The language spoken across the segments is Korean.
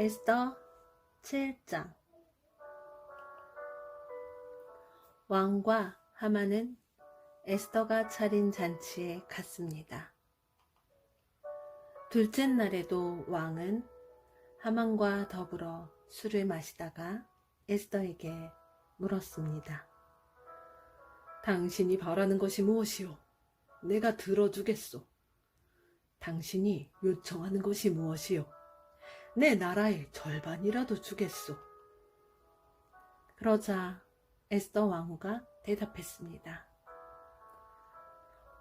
에스더 7장 왕과 하만은 에스더가 차린 잔치에 갔습니다. 둘째 날에도 왕은 하만과 더불어 술을 마시다가 에스더에게 물었습니다. 당신이 바라는 것이 무엇이오? 내가 들어주겠소. 당신이 요청하는 것이 무엇이오? 내 나라의 절반이라도 주겠소. 그러자 에스더 왕후가 대답했습니다.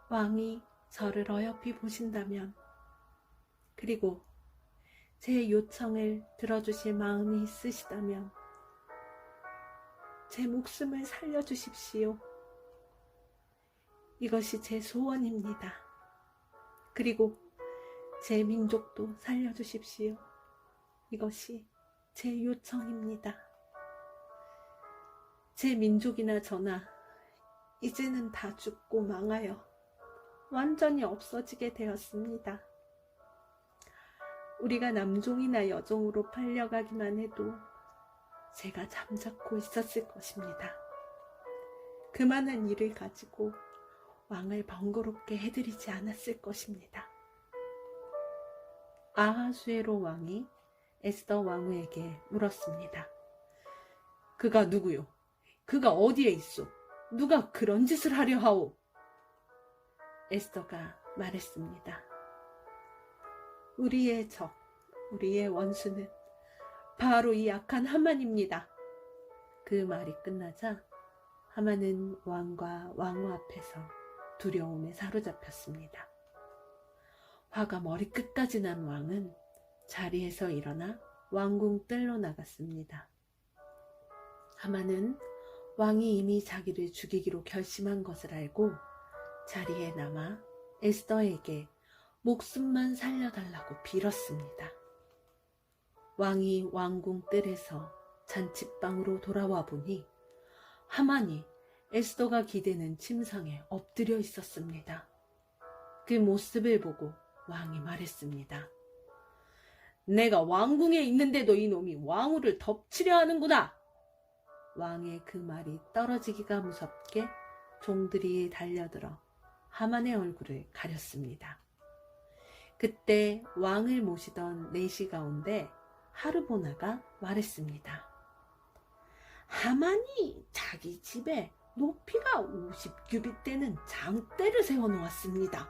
왕이 저를 어여삐 보신다면, 그리고 제 요청을 들어주실 마음이 있으시다면, 제 목숨을 살려주십시오. 이것이 제 소원입니다. 그리고 제 민족도 살려주십시오. 이것이 제 요청입니다. 제 민족이나 저나 이제는 다 죽고 망하여 완전히 없어지게 되었습니다. 우리가 남종이나 여종으로 팔려가기만 해도 제가 잠자코 있었을 것입니다. 그 많은 일을 가지고 왕을 번거롭게 해드리지 않았을 것입니다. 아하수에로 왕이 에스더 왕후에게 물었습니다. 그가 누구요? 그가 어디에 있어? 누가 그런 짓을 하려 하오? 에스더가 말했습니다. 우리의 적, 우리의 원수는 바로 이 악한 하만입니다. 그 말이 끝나자 하만은 왕과 왕후 앞에서 두려움에 사로잡혔습니다. 화가 머리끝까지 난 왕은 자리에서 일어나 왕궁 뜰로 나갔습니다. 하만은 왕이 이미 자기를 죽이기로 결심한 것을 알고 자리에 남아 에스더에게 목숨만 살려달라고 빌었습니다. 왕이 왕궁 뜰에서 잔치방으로 돌아와 보니 하만이 에스더가 기대는 침상에 엎드려 있었습니다. 그 모습을 보고 왕이 말했습니다. 내가 왕궁에 있는데도 이놈이 왕후를 덮치려 하는구나. 왕의 그 말이 떨어지기가 무섭게 종들이 달려들어 하만의 얼굴을 가렸습니다. 그때 왕을 모시던 내시 가운데 하르보나가 말했습니다. 하만이 자기 집에 높이가 50규빗 되는 장대를 세워 놓았습니다.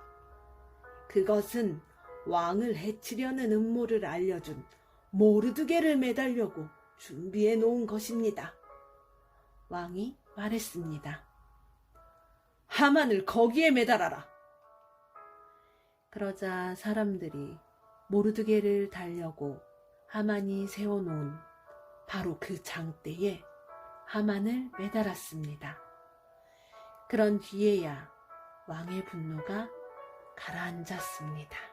그것은 왕을 해치려는 음모를 알려준 모르드게를 매달려고 준비해 놓은 것입니다. 왕이 말했습니다. 하만을 거기에 매달아라. 그러자 사람들이 모르드게를 달려고 하만이 세워놓은 바로 그 장대에 하만을 매달았습니다. 그런 뒤에야 왕의 분노가 가라앉았습니다.